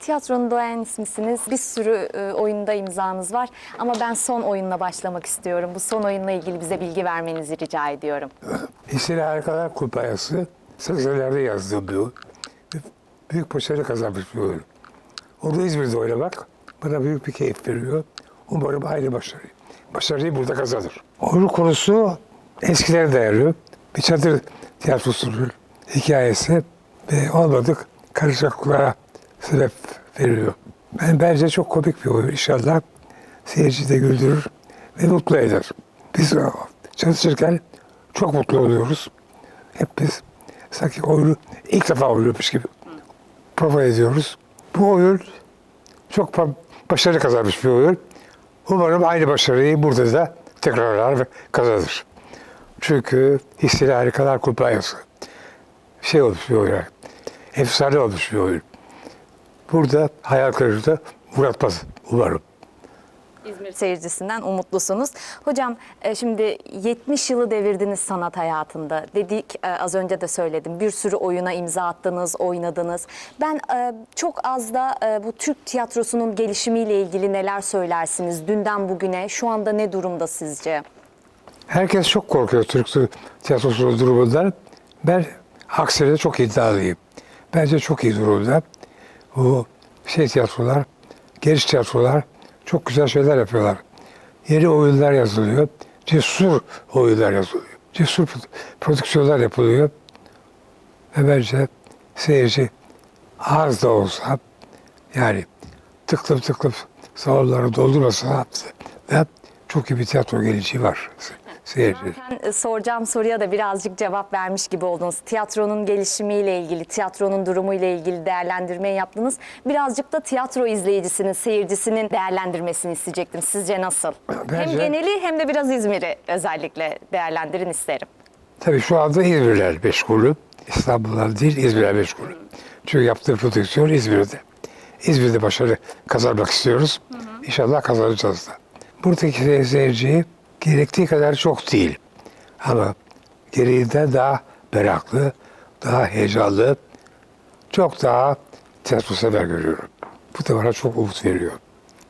Tiyatronun doğayan ismisiniz. Bir sürü e, oyunda imzanız var. Ama ben son oyunla başlamak istiyorum. Bu son oyunla ilgili bize bilgi vermenizi rica ediyorum. Hisseli Harikalar Kumpanyası sözlerde oyun. Büyük başarı kazanmış bir oyun. Onu İzmir'de oynamak bana büyük bir keyif veriyor. Umarım aynı başarıyı. Başarıyı burada kazanır. Oyun konusu eskilere dayanıyor. Bir çadır tiyatrosunun hikayesi ve olmadık karışıklıklara sebep veriyor. Ben bence çok komik bir oyun. İnşallah seyirci de güldürür ve mutlu eder. Biz çalışırken çok mutlu oluyoruz. Hep biz sanki oyunu ilk defa oynuyormuş gibi prova ediyoruz. Bu oyun çok ba- başarı kazanmış bir oyun. Umarım aynı başarıyı burada da tekrarlar ve kazanır. Çünkü Hisseli Harikalar Kumpanyası şey olmuş bir oyun. Efsane olmuş bir oyun. Burada hayal kırıklığı uğratmaz umarım. İzmir seyircisinden umutlusunuz. Hocam e, şimdi 70 yılı devirdiniz sanat hayatında. Dedik e, az önce de söyledim. Bir sürü oyuna imza attınız, oynadınız. Ben e, çok az da bu Türk tiyatrosunun gelişimiyle ilgili neler söylersiniz? Dünden bugüne şu anda ne durumda sizce? Herkes çok korkuyor Türk tiyatrosunun durumundan. Ben aksine çok iddialıyım. Bence çok iyi durumda. Bu şey tiyatrolar, geniş tiyatrolar çok güzel şeyler yapıyorlar. Yeni oyunlar yazılıyor. Cesur oyunlar yazılıyor. Cesur pro- prodüksiyonlar yapılıyor. Ve bence seyirci az da olsa yani tıklım tıklım salonları doldurmasa da çok iyi bir tiyatro geleceği var seyirci. Zaten e, soracağım soruya da birazcık cevap vermiş gibi oldunuz. Tiyatronun gelişimiyle ilgili, tiyatronun durumuyla ilgili değerlendirme yaptınız. Birazcık da tiyatro izleyicisinin, seyircisinin değerlendirmesini isteyecektim. Sizce nasıl? Hem Bence- geneli hem de biraz İzmir'i özellikle değerlendirin isterim. Tabii şu anda İzmirler meşgulü. İstanbul'dan değil İzmir'e meşgulü. Çünkü yaptığı prodüksiyon İzmir'de. İzmir'de başarı kazanmak istiyoruz. İnşallah kazanacağız da. Buradaki sey- seyirciyi gerektiği kadar çok değil. Ama gereğinden daha meraklı, daha heyecanlı, çok daha tiyatro sever görüyorum. Bu da bana çok umut veriyor.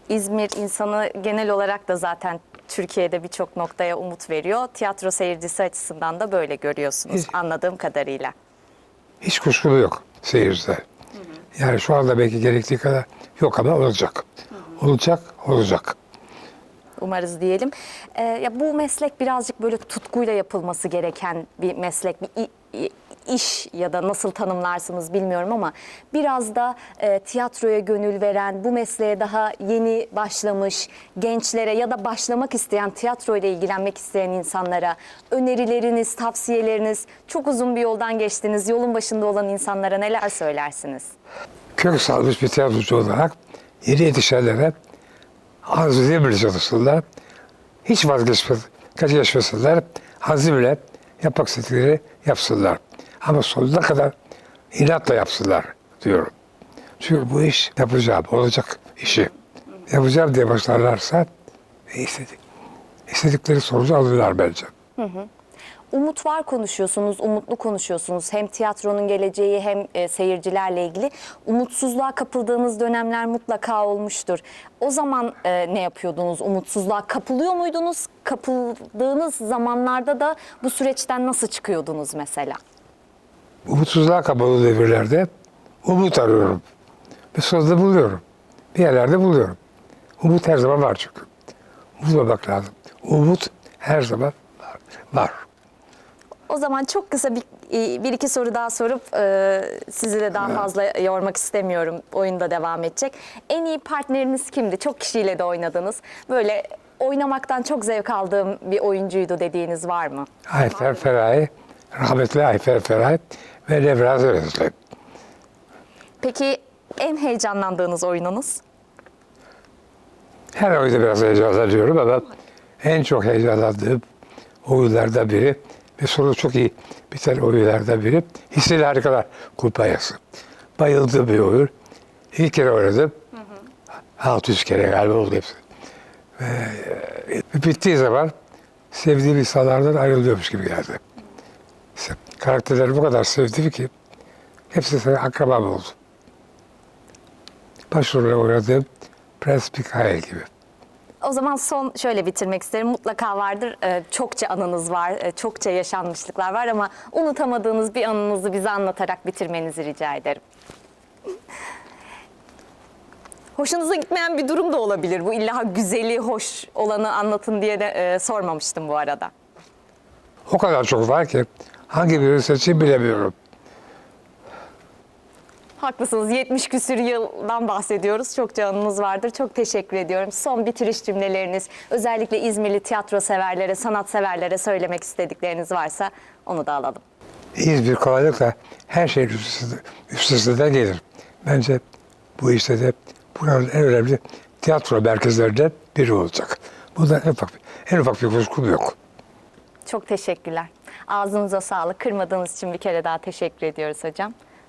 İzmir insanı genel olarak da zaten Türkiye'de birçok noktaya umut veriyor. Tiyatro seyircisi açısından da böyle görüyorsunuz Biz- anladığım kadarıyla. Hiç kuşkulu yok seyircide. Yani şu anda belki gerektiği kadar yok ama olacak. Olacak, olacak. Umarız diyelim. Ee, ya bu meslek birazcık böyle tutkuyla yapılması gereken bir meslek, bir iş ya da nasıl tanımlarsınız bilmiyorum ama biraz da e, tiyatroya gönül veren, bu mesleğe daha yeni başlamış gençlere ya da başlamak isteyen, tiyatro ile ilgilenmek isteyen insanlara önerileriniz, tavsiyeleriniz, çok uzun bir yoldan geçtiniz, yolun başında olan insanlara neler söylersiniz? Kök salmış bir tiyatrocu olarak yeni yetişenlere arzu edemir çalışsınlar. Hiç vazgeçmez, vazgeçmesinler. Azimle yapmak istedikleri yapsınlar. Ama sonuna kadar inatla yapsınlar diyorum. Çünkü bu iş yapacağım, olacak işi. Yapacağım diye başlarlarsa istedik. istedikleri sonucu alırlar bence. Umut var konuşuyorsunuz, umutlu konuşuyorsunuz. Hem tiyatronun geleceği hem e, seyircilerle ilgili. Umutsuzluğa kapıldığınız dönemler mutlaka olmuştur. O zaman e, ne yapıyordunuz? Umutsuzluğa kapılıyor muydunuz? Kapıldığınız zamanlarda da bu süreçten nasıl çıkıyordunuz mesela? umutsuzluğa kapalı devirlerde umut arıyorum. Ve sonunda buluyorum. Bir yerlerde buluyorum. Umut her zaman var çünkü. Bulmamak lazım. Umut her zaman var. var. O zaman çok kısa bir, e, bir iki soru daha sorup e, sizi de daha fazla yormak istemiyorum. Oyunda devam edecek. En iyi partneriniz kimdi? Çok kişiyle de oynadınız. Böyle oynamaktan çok zevk aldığım bir oyuncuydu dediğiniz var mı? Ayfer Feray, rahmetli Ayfer Feray ve Nevraz Özlem. Peki en heyecanlandığınız oyununuz? Her oyunda biraz heyecanlanıyorum ama en çok heyecanlandığım oyunlardan biri ve sonu çok iyi biten oyunlardan biri Hisseli Harikalar Kumpanyası. Bayıldığım bir oyun. İlk kere oynadım. 600 kere galiba oldu hepsi. Ve e, bittiği zaman sevdiğim insanlardan ayrılıyormuş gibi geldi. İşte karakterleri bu kadar sevdim ki hepsi sana akrabam oldu. başrolde oynadığım Prens Mikael gibi. O zaman son şöyle bitirmek isterim. Mutlaka vardır. e, çokça anınız var, e, çokça yaşanmışlıklar var ama unutamadığınız bir anınızı bize anlatarak bitirmenizi rica ederim. Hoşunuza gitmeyen bir durum da olabilir. Bu illa güzeli, hoş olanı anlatın diye de e, sormamıştım bu arada. O kadar çok var ki hangi birini seçeyim bilemiyorum. Haklısınız. 70 küsür yıldan bahsediyoruz. Çokça anınız vardır. Çok teşekkür ediyorum. Son bitiriş cümleleriniz, özellikle İzmirli tiyatro severlere, sanat severlere söylemek istedikleriniz varsa onu da alalım. İyi bir kolaylıkla her şeyin üstesinden, üstesinden gelir. Bence bu işte de buranın en önemli tiyatro merkezlerinden biri olacak. Bunda en ufak, en ufak bir kuşkum yok. Çok teşekkürler. Ağzınıza sağlık. Kırmadığınız için bir kere daha teşekkür ediyoruz hocam.